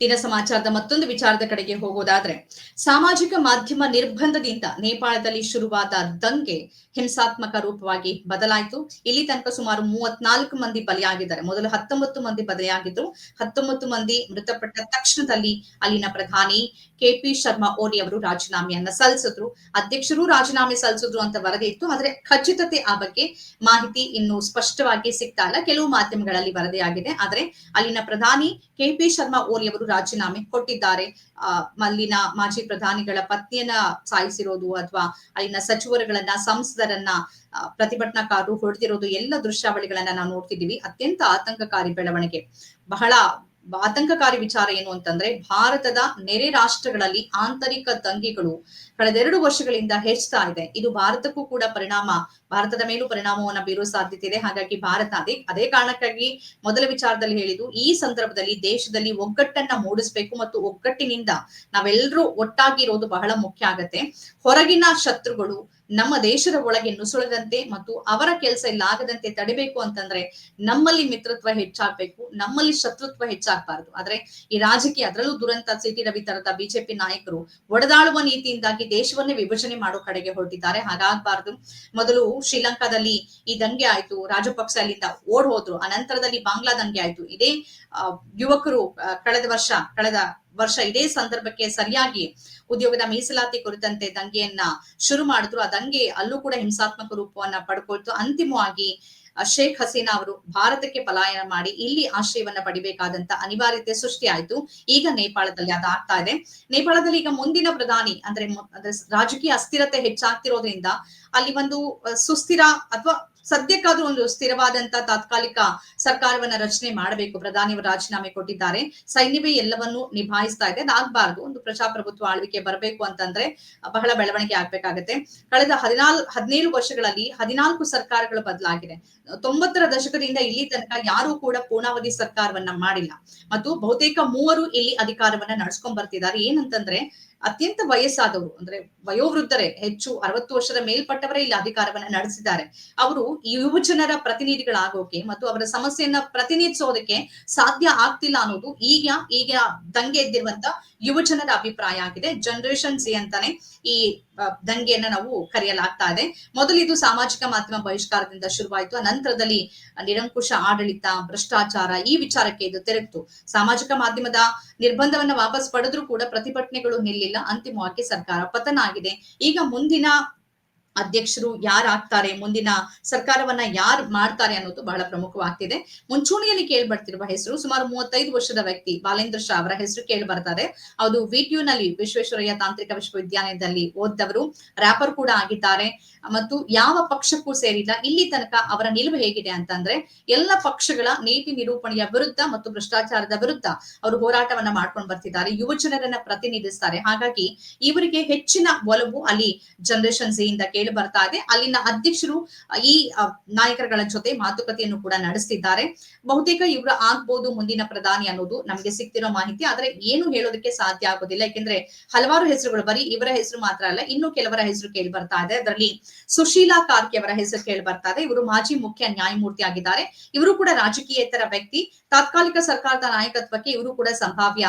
ದಿನ ಸಮಾಚಾರದ ಮತ್ತೊಂದು ವಿಚಾರದ ಕಡೆಗೆ ಹೋಗೋದಾದ್ರೆ, ಸಾಮಾಜಿಕ ಮಾಧ್ಯಮ ನಿರ್ಬಂಧದಿಂದ ನೇಪಾಳದಲ್ಲಿ ಶುರುವಾದ ದಂಗೆ ಹಿಂಸಾತ್ಮಕ ರೂಪವಾಗಿ ಬದಲಾಯಿತು. ಇಲ್ಲಿ ತನಕ ಸುಮಾರು ಮೂವತ್ನಾಲ್ಕು ಮಂದಿ ಬಲಿಯಾಗಿದ್ದಾರೆ. ಮೊದಲು ಹತ್ತೊಂಬತ್ತು ಮಂದಿ ಬಲಿಯಾಗಿದ್ರು ಹತ್ತೊಂಬತ್ತು ಮಂದಿ ಮೃತಪಟ್ಟ ತಕ್ಷಣದಲ್ಲಿ ಅಲ್ಲಿನ ಪ್ರಧಾನಿ ಕೆಪಿ ಶರ್ಮಾ ಓಲಿ ಅವರು ರಾಜೀನಾಮೆಯನ್ನ ಸಲ್ಲಿಸಿದ್ರು. ಅಧ್ಯಕ್ಷರು ರಾಜೀನಾಮೆ ಸಲ್ಲಿಸಿದ್ರು ಅಂತ ವರದಿ ಇತ್ತು. ಆದ್ರೆ ಖಚಿತತೆ ಆ ಬಗ್ಗೆ ಮಾಹಿತಿ ಇನ್ನು ಸ್ಪಷ್ಟವಾಗಿ ಸಿಗ್ತಾ ಇಲ್ಲ. ಕೆಲವು ಮಾಧ್ಯಮಗಳಲ್ಲಿ ವರದಿಯಾಗಿದೆ. ಆದ್ರೆ ಅಲ್ಲಿನ ಪ್ರಧಾನಿ ಕೆಪಿ ಶರ್ಮಾ ಓಲಿ ಅವರು ರಾಜೀನಾಮೆ ಕೊಟ್ಟಿದ್ದಾರೆ. ಅಲ್ಲಿನ ಮಾಜಿ ಪ್ರಧಾನಿಗಳ ಪತ್ನಿಯನ್ನ ಸಾಯಿಸಿರೋದು ಅಥವಾ ಅಲ್ಲಿನ ಸಚಿವರುಗಳನ್ನ, ಸಂಸದರನ್ನ ಪ್ರತಿಭಟನಾಕಾರರು ಹೊಡೆದಿರೋದು ಎಲ್ಲ ದೃಶ್ಯಾವಳಿಗಳನ್ನ ನಾವು ನೋಡ್ತಿದ್ದೀವಿ. ಅತ್ಯಂತ ಆತಂಕಕಾರಿ ಬೆಳವಣಿಗೆ. ಬಹಳ ಆತಂಕಕಾರಿ ವಿಚಾರ ಏನು ಅಂತಂದ್ರೆ, ಭಾರತದ ನೆರೆ ರಾಷ್ಟ್ರಗಳಲ್ಲಿ ಆಂತರಿಕ ದಂಗೆಗಳು ಕಳೆದೆರಡು ವರ್ಷಗಳಿಂದ ಹೆಚ್ಚುತ್ತಾ ಇದೆ. ಇದು ಭಾರತಕ್ಕೂ ಕೂಡ ಪರಿಣಾಮ, ಭಾರತದ ಮೇಲೂ ಪರಿಣಾಮವನ್ನು ಬೀರುವ ಸಾಧ್ಯತೆ ಇದೆ. ಹಾಗಾಗಿ ಭಾರತ ಅದೇ ಅದೇ ಕಾರಣಕ್ಕಾಗಿ ಮೊದಲ ವಿಚಾರದಲ್ಲಿ ಹೇಳಿದ್ದು, ಈ ಸಂದರ್ಭದಲ್ಲಿ ದೇಶದಲ್ಲಿ ಒಗ್ಗಟ್ಟನ್ನ ಮೂಡಿಸ್ಬೇಕು ಮತ್ತು ಒಗ್ಗಟ್ಟಿನಿಂದ ನಾವೆಲ್ಲರೂ ಒಟ್ಟಾಗಿರೋದು ಬಹಳ ಮುಖ್ಯ ಆಗತ್ತೆ. ಹೊರಗಿನ ಶತ್ರುಗಳು ನಮ್ಮ ದೇಶದ ಒಳಗೆ ನುಸುಳದಂತೆ ಮತ್ತು ಅವರ ಕೆಲಸ ಇಲ್ಲ ಆಗದಂತೆ ತಡಿಬೇಕು ಅಂತಂದ್ರೆ ನಮ್ಮಲ್ಲಿ ಮಿತ್ರತ್ವ ಹೆಚ್ಚಾಗ್ಬೇಕು, ನಮ್ಮಲ್ಲಿ ಶತ್ರುತ್ವ ಹೆಚ್ಚಾಗಬಾರದು. ಆದ್ರೆ ಈ ರಾಜಕೀಯ ಅದರಲ್ಲೂ ದುರಂತ ಸಿಟಿ ರವಿ ತರದ ಬಿಜೆಪಿ ನಾಯಕರು ಒಡೆದಾಳುವ ನೀತಿಯಿಂದಾಗಿ ದೇಶವನ್ನೇ ವಿಭಜನೆ ಮಾಡೋ ಕಡೆಗೆ ಹೊರಟಿದ್ದಾರೆ. ಹಾಗಾಗಬಾರದು. ಮೊದಲು ಶ್ರೀಲಂಕಾದಲ್ಲಿ ಈ ದಂಗೆ ಆಯ್ತು ರಾಜಪಕ್ಷ ಅಲ್ಲಿಂದ ಓಡ್ ಹೋದ್ರು ಅನಂತರದಲ್ಲಿ ಬಾಂಗ್ಲಾ ದಂಗೆ ಆಯ್ತು. ಇದೇ ಯುವಕರು ಕಳೆದ ವರ್ಷ, ಕಳೆದ ವರ್ಷ ಇದೇ ಸಂದರ್ಭಕ್ಕೆ ಸರಿಯಾಗಿ ಉದ್ಯೋಗದ ಮೀಸಲಾತಿ ಕುರಿತಂತೆ ದಂಗೆಯನ್ನ ಶುರು ಮಾಡಿದ್ರು. ಆ ದಂಗೆ ಅಲ್ಲೂ ಕೂಡ ಹಿಂಸಾತ್ಮಕ ರೂಪವನ್ನ ಪಡ್ಕೊಳ್ತು. ಅಂತಿಮವಾಗಿ ಶೇಖ್ ಹಸೀನಾ ಅವರು ಭಾರತಕ್ಕೆ ಪಲಾಯನ ಮಾಡಿ ಇಲ್ಲಿ ಆಶ್ರಯವನ್ನ ಪಡಿಬೇಕಾದಂತ ಅನಿವಾರ್ಯತೆ ಸೃಷ್ಟಿಯಾಯಿತು. ಈಗ ನೇಪಾಳದಲ್ಲಿ ಅದಾಗ್ತಾ ಇದೆ. ನೇಪಾಳದಲ್ಲಿ ಈಗ ಮುಂದಿನ ಪ್ರಧಾನಿ ಅಂದ್ರೆ ಅಂದ್ರೆ ರಾಜಕೀಯ ಅಸ್ಥಿರತೆ ಹೆಚ್ಚಾಗ್ತಿರೋದ್ರಿಂದ ಅಲ್ಲಿ ಒಂದು ಸುಸ್ಥಿರ ಅಥವಾ ಸದ್ಯಕ್ಕಾದ್ರೂ ಒಂದು ಸ್ಥಿರವಾದಂತ ತಾತ್ಕಾಲಿಕ ಸರ್ಕಾರವನ್ನ ರಚನೆ ಮಾಡಬೇಕು. ಪ್ರಧಾನಿಯವರು ರಾಜೀನಾಮೆ ಕೊಟ್ಟಿದ್ದಾರೆ. ಸೈನ್ಯವೇ ಎಲ್ಲವನ್ನೂ ನಿಭಾಯಿಸ್ತಾ ಇದೆ. ಅದಾಗಬಾರ್ದು ಒಂದು ಪ್ರಜಾಪ್ರಭುತ್ವ ಆಳ್ವಿಕೆ ಬರಬೇಕು ಅಂತಂದ್ರೆ ಬಹಳ ಬೆಳವಣಿಗೆ ಆಗ್ಬೇಕಾಗತ್ತೆ. ಕಳೆದ ಹದಿನಾಲ್, ಹದಿನೇಳು ವರ್ಷಗಳಲ್ಲಿ ಹದಿನಾಲ್ಕು ಸರ್ಕಾರಗಳು ಬದಲಾಗಿದೆ. ತೊಂಬತ್ತರ ದಶಕದಿಂದ ಇಲ್ಲಿ ತನಕ ಯಾರೂ ಕೂಡ ಪೂರ್ಣಾವಧಿ ಸರ್ಕಾರವನ್ನ ಮಾಡಿಲ್ಲ. ಮತ್ತು ಬಹುತೇಕ ಮೂವರು ಇಲ್ಲಿ ಅಧಿಕಾರವನ್ನ ನಡ್ಸ್ಕೊಂಡ್ ಬರ್ತಿದ್ದಾರೆ. ಏನಂತಂದ್ರೆ ಅತ್ಯಂತ ವಯಸ್ಸಾದವರು, ಅಂದ್ರೆ ವಯೋವೃದ್ಧರೇ ಹೆಚ್ಚು ಅರವತ್ತು ವರ್ಷದ ಮೇಲ್ಪಟ್ಟವರೇ ಇಲ್ಲಿ ಅಧಿಕಾರವನ್ನ ನಡೆಸಿದ್ದಾರೆ. ಅವರು ಯುವಜನರ ಯುವ ಜನರ ಪ್ರತಿನಿಧಿಗಳಾಗೋಕೆ ಮತ್ತು ಅವರ ಸಮಸ್ಯೆಯನ್ನ ಪ್ರತಿನಿಧಿಸೋದಕ್ಕೆ ಸಾಧ್ಯ ಆಗ್ತಿಲ್ಲ ಅನ್ನೋದು ಈಗ ಈಗ ದಂಗೆ ಎದ್ದಿರುವಂತ ಯುವಜನರ ಅಭಿಪ್ರಾಯ ಆಗಿದೆ. ಜನರೇಷನ್ ಸಿ ಅಂತಾನೆ ಈ ದಂಗೆಯನ್ನ ನಾವು ಕರೆಯಲಾಗ್ತಾ ಇದೆ. ಮೊದಲು ಇದು ಸಾಮಾಜಿಕ ಮಾಧ್ಯಮ ಬಹಿಷ್ಕಾರದಿಂದ ಶುರುವಾಯಿತು. ನಂತರದಲ್ಲಿ ನಿರಂಕುಶ ಆಡಳಿತ, ಭ್ರಷ್ಟಾಚಾರ ಈ ವಿಚಾರಕ್ಕೆ ಇದು ತೆರೆತು ಸಾಮಾಜಿಕ ಮಾಧ್ಯಮದ ನಿರ್ಬಂಧವನ್ನ ವಾಪಸ್ ಪಡೆದ್ರೂ ಕೂಡ ಪ್ರತಿಭಟನೆಗಳು ನಿಲ್ಲಿಲ್ಲ. ಅಂತಿಮವಾಗಿ ಸರ್ಕಾರ ಪತನ ಆಗಿದೆ. ಈಗ ಮುಂದಿನ ಅಧ್ಯಕ್ಷರು ಯಾರಾಗ್ತಾರೆ, ಮುಂದಿನ ಸರ್ಕಾರವನ್ನ ಯಾರು ಮಾಡ್ತಾರೆ ಅನ್ನೋದು ಬಹಳ ಪ್ರಮುಖವಾಗ್ತಿದೆ. ಮುಂಚೂಣಿಯಲ್ಲಿ ಕೇಳ್ಬರ್ತಿರುವ ಹೆಸರು ಸುಮಾರು ಮೂವತ್ತೈದು ವರ್ಷದ ವ್ಯಕ್ತಿ ಬಾಲೇಂದ್ರ ಶಾ ಅವರ ಹೆಸರು ಕೇಳಿ ಅದು ವಿಟಿಯುನಲ್ಲಿ ವಿಶ್ವೇಶ್ವರಯ್ಯ ತಾಂತ್ರಿಕ ವಿಶ್ವವಿದ್ಯಾಲಯದಲ್ಲಿ ಓದ್ದವರು ರ್ಯಾಪರ್ ಕೂಡ ಆಗಿದ್ದಾರೆ. ಮತ್ತು ಯಾವ ಪಕ್ಷಕ್ಕೂ ಸೇರಿಲ್ಲ. ಇಲ್ಲಿ ತನಕ ಅವರ ನಿಲುವು ಹೇಗಿದೆ ಅಂತಂದ್ರೆ, ಎಲ್ಲ ಪಕ್ಷಗಳ ನೀತಿ ನಿರೂಪಣೆಯ ವಿರುದ್ಧ ಮತ್ತು ಭ್ರಷ್ಟಾಚಾರದ ವಿರುದ್ಧ ಅವರು ಹೋರಾಟವನ್ನ ಮಾಡ್ಕೊಂಡು ಬರ್ತಿದ್ದಾರೆ. ಯುವ ಜನರನ್ನ ಪ್ರತಿನಿಧಿಸ್ತಾರೆ. ಹಾಗಾಗಿ ಇವರಿಗೆ ಹೆಚ್ಚಿನ ಒಲವು ಅಲ್ಲಿ ಜನರೇಷನ್ ಸಿ ಇಂದ ಕೇಳಿ ಬರ್ತಾ ಇದೆ. ಅಲ್ಲಿನ ಅಧ್ಯಕ್ಷರು ಈ ನಾಯಕರುಗಳ ಜೊತೆ ಮಾತುಕತೆಯನ್ನು ಕೂಡ ನಡೆಸ್ತಿದ್ದಾರೆ. ಬಹುತೇಕ ಇವರು ಆಗ್ಬೋದು ಮುಂದಿನ ಪ್ರಧಾನಿ ಅನ್ನೋದು ನಮಗೆ ಸಿಗ್ತಿರೋ ಮಾಹಿತಿ. ಆದ್ರೆ ಏನು ಹೇಳೋದಕ್ಕೆ ಸಾಧ್ಯ ಆಗೋದಿಲ್ಲ. ಯಾಕೆಂದ್ರೆ ಹಲವಾರು ಹೆಸರುಗಳು ಬರೀ ಇವರ ಹೆಸರು ಮಾತ್ರ ಅಲ್ಲ, ಇನ್ನು ಕೆಲವರ ಹೆಸರು ಕೇಳಿ ಬರ್ತಾ ಇದೆ. ಅದರಲ್ಲಿ ಸುಶೀಲಾ ಕಾರ್ಕಿ ಅವರ ಹೆಸರು ಕೇಳಿ ಬರ್ತಾ ಇದೆ. ಇವರು ಮಾಜಿ ಮುಖ್ಯ ನ್ಯಾಯಮೂರ್ತಿ ಆಗಿದ್ದಾರೆ. ಇವರು ಕೂಡ ರಾಜಕೀಯೇತರ ವ್ಯಕ್ತಿ. ತಾತ್ಕಾಲಿಕ ಸರ್ಕಾರದ ನಾಯಕತ್ವಕ್ಕೆ ಇವರು ಕೂಡ ಸಂಭಾವ್ಯ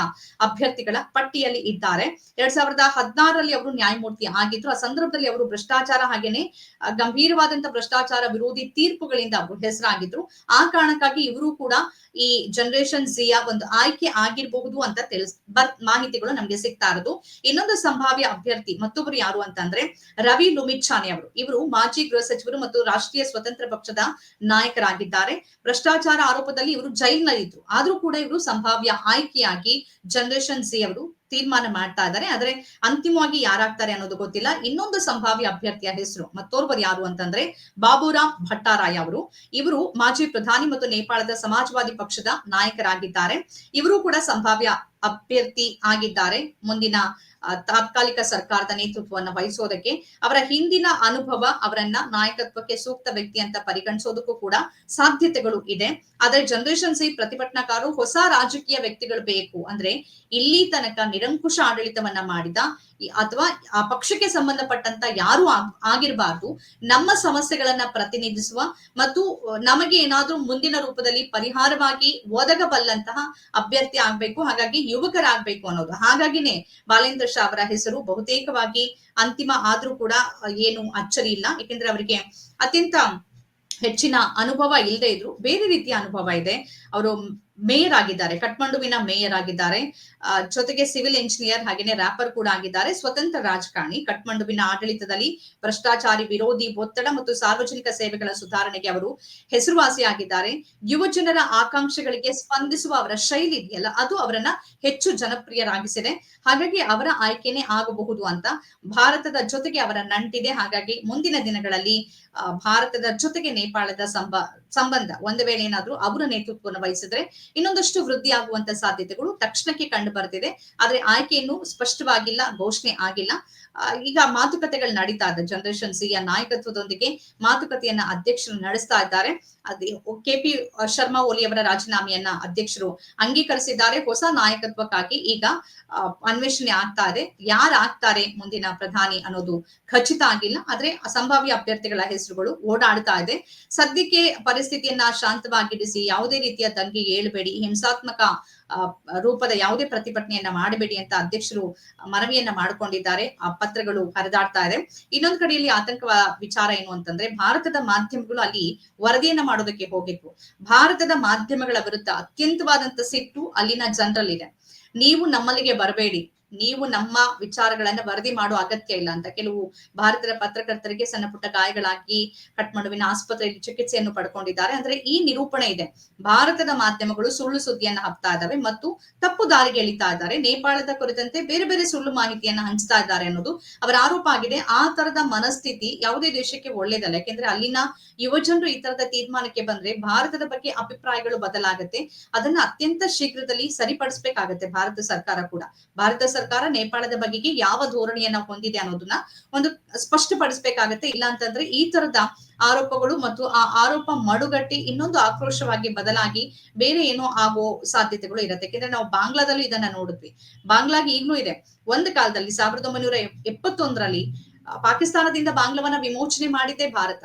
ಅಭ್ಯರ್ಥಿಗಳ ಪಟ್ಟಿಯಲ್ಲಿ ಇದ್ದಾರೆ. ಎರಡ್ ಸಾವಿರದ ಹದಿನಾರರಲ್ಲಿ ಅವರು ನ್ಯಾಯಮೂರ್ತಿ ಆಗಿದ್ರು. ಆ ಸಂದರ್ಭದಲ್ಲಿ ಅವರು ಭ್ರಷ್ಟಾಚಾರ ಹಾಗೇನೆ ಆ, ಗಂಭೀರವಾದಂತ ಭ್ರಷ್ಟಾಚಾರ ವಿರೋಧಿ ತೀರ್ಪುಗಳಿಂದ ಹೆಸರಾಗಿದ್ರು. ಆ ಕಾರಣಕ್ಕಾಗಿ ಇವರು ಕೂಡ ಈ ಜನರೇಷನ್ ಜಿಯ ಒಂದು ಆಯ್ಕೆ ಆಗಿರಬಹುದು ಅಂತ ತಿಳಿಸ್ ಮಾಹಿತಿಗಳು ನಮ್ಗೆ ಸಿಗ್ತಾ ಇರೋದು. ಇನ್ನೊಂದು ಸಂಭಾವ್ಯ ಅಭ್ಯರ್ಥಿ ಮತ್ತೊಬ್ಬರು ಯಾರು ಅಂತಂದ್ರೆ ರವಿ ಲುಮಿಚ್ಛಾನೆ ಅವರು. ಇವರು ಮಾಜಿ ಗೃಹ ಸಚಿವರು ಮತ್ತು ರಾಷ್ಟ್ರೀಯ ಸ್ವತಂತ್ರ ಪಕ್ಷದ ನಾಯಕರಾಗಿದ್ದಾರೆ. ಭ್ರಷ್ಟಾಚಾರ ಆರೋಪದಲ್ಲಿ ಇವರು ಜೈಲ್ನಲ್ಲಿದ್ರು. ಆದ್ರೂ ಕೂಡ ಇವರು ಸಂಭಾವ್ಯ ಆಯ್ಕೆಯಾಗಿ ಜನರೇಷನ್ ಸಿ ಅವರು ತೀರ್ಮಾನ ಮಾಡ್ತಾ ಇದ್ದಾರೆ. ಆದ್ರೆ ಅಂತಿಮವಾಗಿ ಯಾರಾಗ್ತಾರೆ ಅನ್ನೋದು ಗೊತ್ತಿಲ್ಲ. ಇನ್ನೊಂದು ಸಂಭಾವ್ಯ ಅಭ್ಯರ್ಥಿಯ ಹೆಸರು ಮತ್ತೋರ್ವರು ಯಾರು ಅಂತಂದ್ರೆ ಬಾಬುರಾಮ್ ಭಟ್ಟಾರಾಯ್ ಅವರು. ಇವರು ಮಾಜಿ ಪ್ರಧಾನಿ ಮತ್ತು ನೇಪಾಳದ ಸಮಾಜವಾದಿ ಪಕ್ಷದ ನಾಯಕರಾಗಿದ್ದಾರೆ. ಇವರು ಕೂಡ ಸಂಭಾವ್ಯ ಅಭ್ಯರ್ಥಿ ಆಗಿದ್ದಾರೆ. ಮುಂದಿನ ತಾತ್ಕಾಲಿಕ ಸರ್ಕಾರದ ನೇತೃತ್ವವನ್ನು ವಹಿಸೋದಕ್ಕೆ ಅವರ ಹಿಂದಿನ ಅನುಭವ, ಅವರನ್ನ ನಾಯಕತ್ವಕ್ಕೆ ಸೂಕ್ತ ವ್ಯಕ್ತಿ ಅಂತ ಪರಿಗಣಿಸೋದಕ್ಕೂ ಕೂಡ ಸಾಧ್ಯತೆಗಳು ಇದೆ. ಆದ್ರೆ ಜನರೇಷನ್ ಸಿ ಪ್ರತಿಭಟನಾಕಾರರು ಹೊಸ ರಾಜಕೀಯ ವ್ಯಕ್ತಿಗಳು ಬೇಕು. ಅಂದ್ರೆ ಇಲ್ಲಿ ತನಕ ನಿರಂಕುಶ ಆಡಳಿತವನ್ನ ಮಾಡಿದ ಅಥವಾ ಆ ಪಕ್ಷಕ್ಕೆ ಸಂಬಂಧಪಟ್ಟಂತ ಯಾರು ಆಗಿರಬಾರ್ದು. ನಮ್ಮ ಸಮಸ್ಯೆಗಳನ್ನ ಪ್ರತಿನಿಧಿಸುವ ಮತ್ತು ನಮಗೆ ಏನಾದ್ರೂ ಮುಂದಿನ ರೂಪದಲ್ಲಿ ಪರಿಹಾರವಾಗಿ ಒದಗಬಲ್ಲಂತಹ ಅಭ್ಯರ್ಥಿ ಆಗ್ಬೇಕು, ಹಾಗಾಗಿ ಯುವಕರಾಗ್ಬೇಕು ಅನ್ನೋದು. ಹಾಗಾಗಿನೇ ಬಾಲೇಂದ್ರ ಶಾ ಅವರ ಹೆಸರು ಬಹುತೇಕವಾಗಿ ಅಂತಿಮ ಆದ್ರೂ ಕೂಡ ಏನು ಅಚ್ಚರಿ ಇಲ್ಲ. ಏಕೆಂದ್ರೆ ಅವರಿಗೆ ಅತ್ಯಂತ ಹೆಚ್ಚಿನ ಅನುಭವ ಇಲ್ಲದೆ ಇದ್ರು. ಬೇರೆ ರೀತಿಯ ಅನುಭವ ಇದೆ. ಅವರು ಮೇಯರ್ ಆಗಿದ್ದಾರೆ, ಕಠ್ಮಂಡುವಿನ ಮೇಯರ್ ಆಗಿದ್ದಾರೆ. ಜೊತೆಗೆ ಸಿವಿಲ್ ಇಂಜಿನಿಯರ್ ಹಾಗೇನೆ ರ್ಯಾಪರ್ ಕೂಡ ಆಗಿದ್ದಾರೆ. ಸ್ವತಂತ್ರ ರಾಜಕಾರಣಿ, ಕಠ್ಮಂಡುವಿನ ಆಡಳಿತದಲ್ಲಿ ಭ್ರಷ್ಟಾಚಾರಿ ವಿರೋಧಿ ಒತ್ತಡ ಮತ್ತು ಸಾರ್ವಜನಿಕ ಸೇವೆಗಳ ಸುಧಾರಣೆಗೆ ಅವರು ಹೆಸರುವಾಸಿಯಾಗಿದ್ದಾರೆ ಯುವ ಜನರ ಆಕಾಂಕ್ಷೆಗಳಿಗೆ ಸ್ಪಂದಿಸುವ ಅವರ ಶೈಲಿ ಇದೆಯಲ್ಲ, ಅದು ಅವರನ್ನ ಹೆಚ್ಚು ಜನಪ್ರಿಯರಾಗಿಸಿದೆ. ಹಾಗಾಗಿ ಅವರ ಆಯ್ಕೆನೇ ಆಗಬಹುದು ಅಂತ ಭಾರತದ ಜೊತೆಗೆ ಅವರ ನಂಟಿದೆ. ಹಾಗಾಗಿ ಮುಂದಿನ ದಿನಗಳಲ್ಲಿ ಭಾರತದ ಜೊತೆಗೆ ನೇಪಾಳದ ಸಂಬ ಸಂಬಂಧ. ಒಂದು ವೇಳೆ ಏನಾದ್ರೂ ಅವರ ನೇತೃತ್ವವನ್ನು ವಹಿಸಿದ್ರೆ ಇನ್ನೊಂದಷ್ಟು ವೃದ್ಧಿ ಆಗುವಂತ ಸಾಧ್ಯತೆಗಳು ತಕ್ಷಣಕ್ಕೆ ಕಂಡು ಬರ್ತಿದೆ. ಆದ್ರೆ ಆಯ್ಕೆಯನ್ನು ಸ್ಪಷ್ಟವಾಗಿಲ್ಲ, ಘೋಷಣೆ ಆಗಿಲ್ಲ. ಈಗ ಮಾತುಕತೆಗಳು ನಡೀತಾ ಇದೆ. ಜನರೇಷನ್ ಸಿ ಯ ನಾಯಕತ್ವದೊಂದಿಗೆ ಮಾತುಕತೆಯನ್ನ ಅಧ್ಯಕ್ಷರು ನಡೆಸ್ತಾ ಇದ್ದಾರೆ. ಅದೇ ಕೆಪಿ ಶರ್ಮಾ ಓಲಿ ಅವರ ರಾಜೀನಾಮೆಯನ್ನ ಅಧ್ಯಕ್ಷರು ಅಂಗೀಕರಿಸಿದ್ದಾರೆ. ಹೊಸ ನಾಯಕತ್ವಕ್ಕಾಗಿ ಈಗ ಅನ್ವೇಷಣೆ ಆಗ್ತಾ ಇದೆ. ಯಾರು ಆಗ್ತಾರೆ ಮುಂದಿನ ಪ್ರಧಾನಿ ಅನ್ನೋದು ಖಚಿತ ಆಗಿಲ್ಲ. ಆದ್ರೆ ಸಂಭಾವ್ಯ ಅಭ್ಯರ್ಥಿಗಳ ಹೆಸರುಗಳು ಓಡಾಡ್ತಾ ಇದೆ. ಸದ್ಯಕ್ಕೆ ಪರಿಸ್ಥಿತಿಯನ್ನ ಶಾಂತವಾಗಿಡಿಸಿ ಯಾವುದೇ ರೀತಿಯ ದಂಗೆ ಏಳಬೇಡಿ, ಹಿಂಸಾತ್ಮಕ ರೂಪದ ಯಾವುದೇ ಪ್ರತಿಭಟನೆಯನ್ನ ಮಾಡಬೇಡಿ ಅಂತ ಅಧ್ಯಕ್ಷರು ಮನವಿಯನ್ನ ಮಾಡಿಕೊಂಡಿದ್ದಾರೆ. ಆ ಪತ್ರಗಳು ಹರಿದಾಡ್ತಾ ಇದೆ. ಇನ್ನೊಂದು ಕಡೆಯಲ್ಲಿ ಆತಂಕ ವಿಚಾರ ಏನು ಅಂತಂದ್ರೆ, ಭಾರತದ ಮಾಧ್ಯಮಗಳು ಅಲ್ಲಿ ವರದಿಯನ್ನ ಮಾಡೋದಕ್ಕೆ ಹೋಗಿದ್ವು. ಭಾರತದ ಮಾಧ್ಯಮಗಳ ವಿರುದ್ಧ ಅತ್ಯಂತವಾದಂತ ಸಿಟ್ಟು ಅಲ್ಲಿನ ಜನರಲ್ಲಿದೆ. ನೀವು ನಮ್ಮಲ್ಲಿಗೆ ಬರಬೇಡಿ. ನೀವು ನಮ್ಮ ವಿಚಾರಗಳನ್ನ ವರದಿ ಮಾಡುವ ಅಗತ್ಯ ಇಲ್ಲ ಅಂತ. ಕೆಲವು ಭಾರತದ ಪತ್ರಕರ್ತರಿಗೆ ಸಣ್ಣ ಪುಟ್ಟ ಗಾಯಗಳಾಗಿ ಕಠ್ಮಂಡುವಿನ ಆಸ್ಪತ್ರೆಯಲ್ಲಿ ಚಿಕಿತ್ಸೆಯನ್ನು ಪಡ್ಕೊಂಡಿದ್ದಾರೆ. ಅಂದ್ರೆ ಈ ನಿರೂಪಣೆ ಇದೆ. ಭಾರತದ ಮಾಧ್ಯಮಗಳು ಸುಳ್ಳು ಸುದ್ದಿಯನ್ನು ಹಬ್ತಾ ಇದ್ದಾವೆ ಮತ್ತು ತಪ್ಪು ದಾರಿಗೆ ಎಳಿತಾ ಇದ್ದಾರೆ. ನೇಪಾಳದ ಕುರಿತಂತೆ ಬೇರೆ ಬೇರೆ ಸುಳ್ಳು ಮಾಹಿತಿಯನ್ನು ಹಂಚ್ತಾ ಇದ್ದಾರೆ ಅನ್ನೋದು ಅವರ ಆರೋಪ ಆಗಿದೆ. ಆ ತರದ ಮನಸ್ಥಿತಿ ಯಾವುದೇ ದೇಶಕ್ಕೆ ಒಳ್ಳೇದಲ್ಲ. ಯಾಕೆಂದ್ರೆ ಅಲ್ಲಿನ ಯುವಜನರು ಈ ತರದ ತೀರ್ಮಾನಕ್ಕೆ ಬಂದ್ರೆ ಭಾರತದ ಬಗ್ಗೆ ಅಭಿಪ್ರಾಯಗಳು ಬದಲಾಗುತ್ತೆ. ಅದನ್ನ ಅತ್ಯಂತ ಶೀಘ್ರದಲ್ಲಿ ಸರಿಪಡಿಸಬೇಕಾಗತ್ತೆ ಭಾರತ ಸರ್ಕಾರ ಕೂಡ. ಭಾರತ ಸರ್ಕಾರ ನೇಪಾಳದ ಬಗೆಗೆ ಯಾವ ಧೋರಣೆಯನ್ನ ಹೊಂದಿದೆ ಅನ್ನೋದನ್ನ ಒಂದು ಸ್ಪಷ್ಟಪಡಿಸಬೇಕಾಗತ್ತೆ. ಇಲ್ಲ ಅಂತಂದ್ರೆ ಈ ತರದ ಆರೋಪಗಳು ಮತ್ತು ಆ ಆರೋಪ ಮಡುಗಟ್ಟಿ ಇನ್ನೊಂದು ಆಕ್ರೋಶವಾಗಿ ಬದಲಾಗಿ ಬೇರೆ ಏನೋ ಆಗೋ ಸಾಧ್ಯತೆಗಳು ಇರುತ್ತೆ. ಯಾಕೆಂದ್ರೆ ನಾವು ಬಾಂಗ್ಲಾದಲ್ಲೂ ಇದನ್ನ ನೋಡಿದ್ವಿ. ಬಾಂಗ್ಲಾಗೆ ಈಗ್ಲೂ ಇದೆ. ಒಂದು ಕಾಲದಲ್ಲಿ ಸಾವಿರದ ಒಂಬೈನೂರ ಎಪ್ಪತ್ತೊಂದರಲ್ಲಿ ಪಾಕಿಸ್ತಾನದಿಂದ ಬಾಂಗ್ಲವನ್ನ ವಿಮೋಚನೆ ಮಾಡಿದ್ದೇ ಭಾರತ.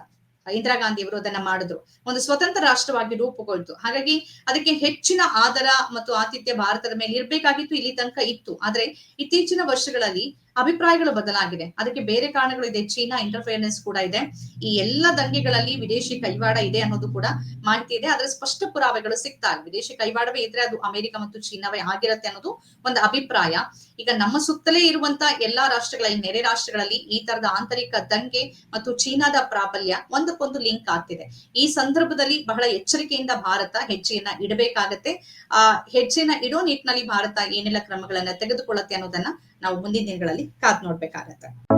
ಇಂದಿರಾ ಗಾಂಧಿ ಅವರು ಅದನ್ನ ಮಾಡಿದ್ರು. ಒಂದು ಸ್ವತಂತ್ರ ರಾಷ್ಟ್ರವಾಗಿ ರೂಪುಗೊಳ್ತು. ಹಾಗಾಗಿ ಅದಕ್ಕೆ ಹೆಚ್ಚಿನ ಆದರ ಮತ್ತು ಆತಿಥ್ಯ ಭಾರತದ ಮೇಲೆ ಇರ್ಬೇಕಾಗಿತ್ತು, ಇಲ್ಲಿ ತನಕ ಇತ್ತು. ಆದ್ರೆ ಇತ್ತೀಚಿನ ವರ್ಷಗಳಲ್ಲಿ ಅಭಿಪ್ರಾಯಗಳು ಬದಲಾಗಿದೆ. ಅದಕ್ಕೆ ಬೇರೆ ಕಾರಣಗಳು ಇದೆ. ಚೀನಾ ಇಂಟರ್ಫಿಯರೆನ್ಸ್ ಕೂಡ ಇದೆ. ಈ ಎಲ್ಲ ದಂಗೆಗಳಲ್ಲಿ ವಿದೇಶಿ ಕೈವಾಡ ಇದೆ ಅನ್ನೋದು ಕೂಡ ಮಾಹಿತಿ ಇದೆ. ಆದ್ರೆ ಸ್ಪಷ್ಟ ಪುರಾವೆಗಳು ಸಿಗ್ತಾ ವಿದೇಶಿ ಕೈವಾಡವೇ ಇದ್ರೆ ಅದು ಅಮೆರಿಕ ಮತ್ತು ಚೀನಾವೇ ಆಗಿರತ್ತೆ ಅನ್ನೋದು ಒಂದು ಅಭಿಪ್ರಾಯ. ಈಗ ನಮ್ಮ ಸುತ್ತಲೇ ಇರುವಂತ ಎಲ್ಲಾ ರಾಷ್ಟ್ರಗಳಲ್ಲಿ ನೆರೆ ರಾಷ್ಟ್ರಗಳಲ್ಲಿ ಈ ತರದ ಆಂತರಿಕ ದಂಗೆ ಮತ್ತು ಚೀನಾದ ಪ್ರಾಬಲ್ಯ ಒಂದಕ್ಕೊಂದು ಲಿಂಕ್ ಆಗ್ತಿದೆ. ಈ ಸಂದರ್ಭದಲ್ಲಿ ಬಹಳ ಎಚ್ಚರಿಕೆಯಿಂದ ಭಾರತ ಹೆಜ್ಜೆಯನ್ನ ಇಡಬೇಕಾಗತ್ತೆ. ಆ ಹೆಜ್ಜೆನ ಇಡೋ ನಿಟ್ಟಿನಲ್ಲಿ ಭಾರತ ಏನೆಲ್ಲ ಕ್ರಮಗಳನ್ನ ತೆಗೆದುಕೊಳ್ಳುತ್ತೆ ಅನ್ನೋದನ್ನ ನಾವು ಮುಂದಿನ ದಿನಗಳಲ್ಲಿ ಕಾದ್ ನೋಡ್ಬೇಕಾಗತ್ತೆ.